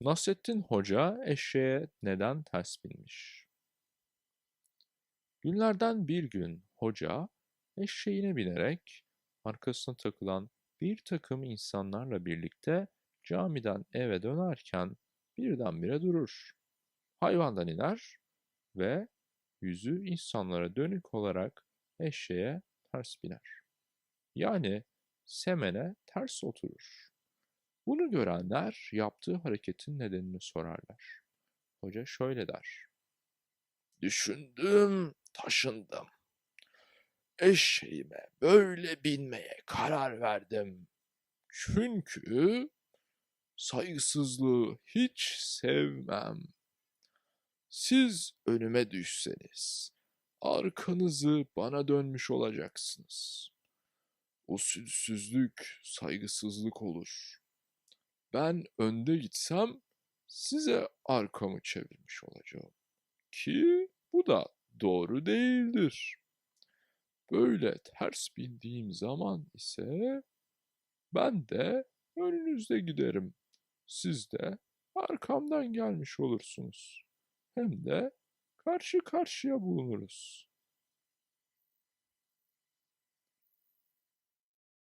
Nasrettin Hoca eşeğe neden ters binmiş? Günlerden bir gün hoca eşeğine binerek arkasına takılan bir takım insanlarla birlikte camiden eve dönerken birdenbire durur. Hayvandan iner ve yüzü insanlara dönük olarak eşeğe ters biner. Yani semene ters oturur. Bunu görenler yaptığı hareketin nedenini sorarlar. Hoca şöyle der. Düşündüm, taşındım. Eşeğime böyle binmeye karar verdim. Çünkü saygısızlığı hiç sevmem. Siz önüme düşseniz, arkanızı bana dönmüş olacaksınız. Usulsüzlük, saygısızlık olur. Ben önde gitsem size arkamı çevirmiş olacağım. Ki bu da doğru değildir. Böyle ters bindiğim zaman ise ben de önünüzde giderim. Siz de arkamdan gelmiş olursunuz. Hem de karşı karşıya bulunuruz.